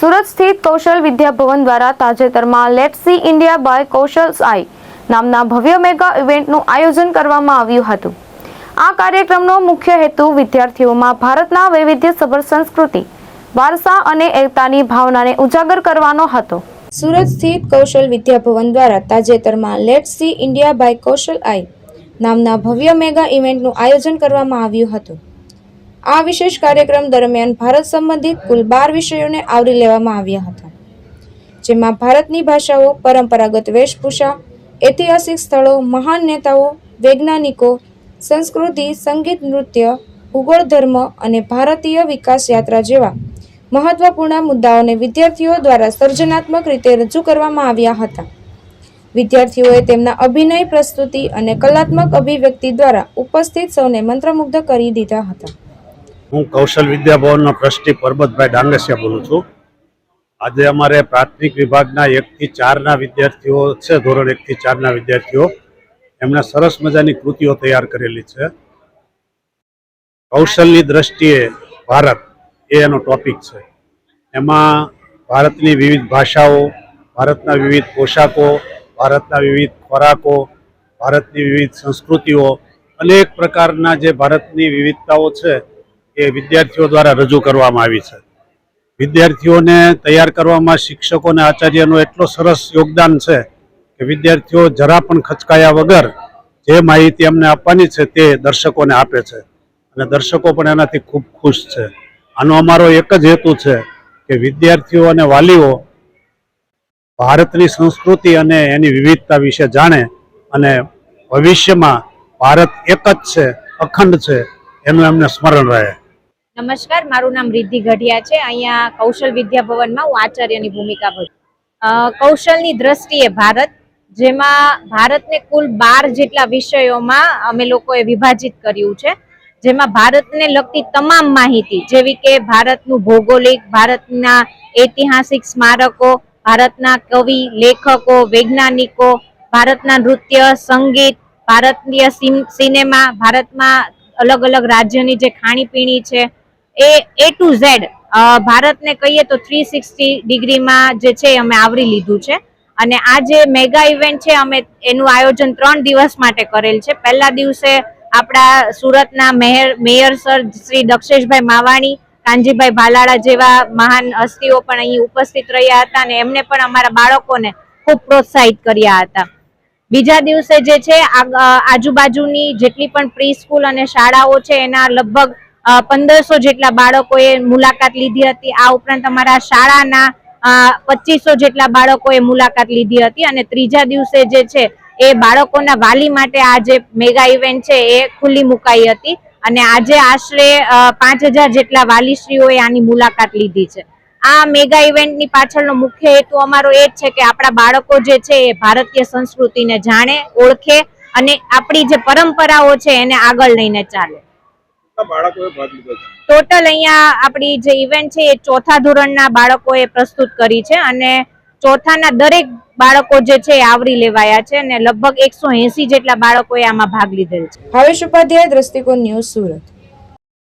સુરત સ્થિત કૌશલ વિદ્યાભવન દ્વારા તાજેતરમાં let see India by Kaushal I નામના ભવ્ય મેગા ઇવેન્ટનું આયોજન કરવામાં આવ્યું હતું. આ કાર્યક્રમનો મુખ્ય હેતુ વિદ્યાર્થીઓમાં ભારતના વૈવિધ્યસભર સંસ્કૃતિ, વારસા અને એકતાની ભાવનાને ઉજાગર કરવાનો હતો. સુરત સ્થિત કૌશલ વિદ્યાભવન દ્વારા તાજેતરમાં let see India by Kaushal I નામના ભવ્ય મેગા ઇવેન્ટનું આયોજન કરવામાં આવ્યું હતું. આ વિશેષ કાર્યક્રમ દરમિયાન ભારત સંબંધિત કુલ બાર વિષયોને આવરી લેવામાં આવ્યા હતા. જેમાં ભારતની ભાષાઓ, પરંપરાગત વેશભૂષા, ઐતિહાસિક સ્થળો, મહાન નેતાઓ, વૈજ્ઞાનિકો, સંસ્કૃતિ, સંગીત, નૃત્ય, ભૂગોળ ધર્મ અને ભારતીય વિકાસ યાત્રા જેવા મહત્વપૂર્ણ મુદ્દાઓને વિદ્યાર્થીઓ દ્વારા સર્જનાત્મક રીતે રજૂ કરવામાં આવ્યા હતા. વિદ્યાર્થીઓએ તેમના અભિનય પ્રસ્તુતિ અને કલાત્મક અભિવ્યક્તિ દ્વારા ઉપસ્થિત સૌને મંત્રમુગ્ધ કરી દીધા હતા. હું કૌશલ વિદ્યાભવનનો ટ્રસ્ટી પરબતભાઈ ડાંગસિયા બોલું છું. આજે અમારે પ્રાથમિક વિભાગના એકથી ચારના વિદ્યાર્થીઓ છે, ધોરણ એકથી ચારના વિદ્યાર્થીઓ. એમણે સરસ મજાની કૃતિઓ તૈયાર કરેલી છે. કૌશલની દ્રષ્ટિએ ભારત એ એનો ટોપિક છે. એમાં ભારતની વિવિધ ભાષાઓ, ભારતના વિવિધ પોશાકો, ભારતના વિવિધ ખોરાકો, ભારતની વિવિધ સંસ્કૃતિઓ, અનેક પ્રકારના જે ભારતની વિવિધતાઓ છે એ વિદ્યાર્થીઓ દ્વારા રજૂ કરવામાં આવી છે. વિદ્યાર્થીઓને તૈયાર કરવામાં શિક્ષકો અને આચાર્યનો એટલો સરસ યોગદાન છે કે વિદ્યાર્થીઓ જરા પણ ખચકાયા વગર જે માહિતી અમને આપવાની છે તે દર્શકોને આપે છે. અને દર્શકો પણ એનાથી ખૂબ ખુશ છે. આનો અમારો એક જ હેતુ છે કે વિદ્યાર્થીઓ અને વાલીઓ ભારતની સંસ્કૃતિ અને એની વિવિધતા વિશે જાણે અને ભવિષ્યમાં ભારત એક જ છે, અખંડ છે એનું એમને સ્મરણ રહે. નમસ્કાર, મારું નામ રિદ્ધિ ગઢિયા છે. અહીંયા કૌશલ વિદ્યા હું આચાર્યની ભૂમિકા ભજવું. કૌશલની દ્રષ્ટિએ ભારત, જેમાં ભારતને કુલ બાર જેટલા વિષયોમાં અમે લોકોએ વિભાજિત કર્યું છે, જેમાં ભારતને લગતી તમામ માહિતી, જેવી કે ભારતનું ભૌગોલિક, ભારતના ઐતિહાસિક સ્મારકો, ભારતના કવિ, લેખકો, વૈજ્ઞાનિકો, ભારતના નૃત્ય, સંગીત, ભારતીય સિનેમા, ભારતમાં અલગ અલગ રાજ્યની જે ખાણીપીણી છે, એ એ ટુ ઝેડ ભારતને કહીએ તો થ્રી સિક્સટી ડિગ્રીમાં જે છે અમે આવરી લીધું છે. અને આ જે મેગા ઇવેન્ટ છે, અમે એનું આયોજન ત્રણ દિવસ માટે કરેલ છે. પહેલા દિવસે આપણા સુરતના mayor mayor sir Shri Daksheshbhai Mavani, Kanjibhai Bhalala જેવા મહાન હસ્તીઓ પણ અહીં ઉપસ્થિત રહ્યા હતા અને એમને પણ અમારા બાળકોને ખૂબ પ્રોત્સાહિત કર્યા હતા. બીજા દિવસે જે છે આજુબાજુની જેટલી પણ પ્રી સ્કૂલ અને શાળાઓ છે, એના લગભગ પંદરસો જેટલા બાળકોએ મુલાકાત લીધી હતી. આ ઉપરાંત અમારા શાળાના પચીસો જેટલા બાળકોએ મુલાકાત લીધી હતી અને ત્રીજા દિવસે જે છે, એ બાળકોના વાલી માટે આ જે મેગા ઇવેન્ટ છે, એ ખુલ્લી મુકાઈ હતી. અને આજે આશરે પાંચ જેટલા વાલીશ્રીઓએ આની મુલાકાત લીધી છે. આ મેગા ઇવેન્ટની પાછળનો મુખ્ય હેતુ અમારો એ જ છે કે આપણા બાળકો જે છે એ ભારતીય સંસ્કૃતિને જાણે ઓળખે અને આપણી જે પરંપરાઓ છે એને આગળ લઈને ચાલે. ટોટલ અહીંયા આપણી જે ઇવેન્ટ છે એ ચોથા ધોરણના બાળકોએ પ્રસ્તુત કરી છે અને ચોથાના દરેક બાળકો જે છે એ આવરી લેવાયા છે અને લગભગ એકસો એસી જેટલા બાળકોએ આમાં ભાગ લીધેલ છે. ભાવેશ ઉપાધ્યાય દ્રષ્ટિકોણ ન્યૂઝ સુરત.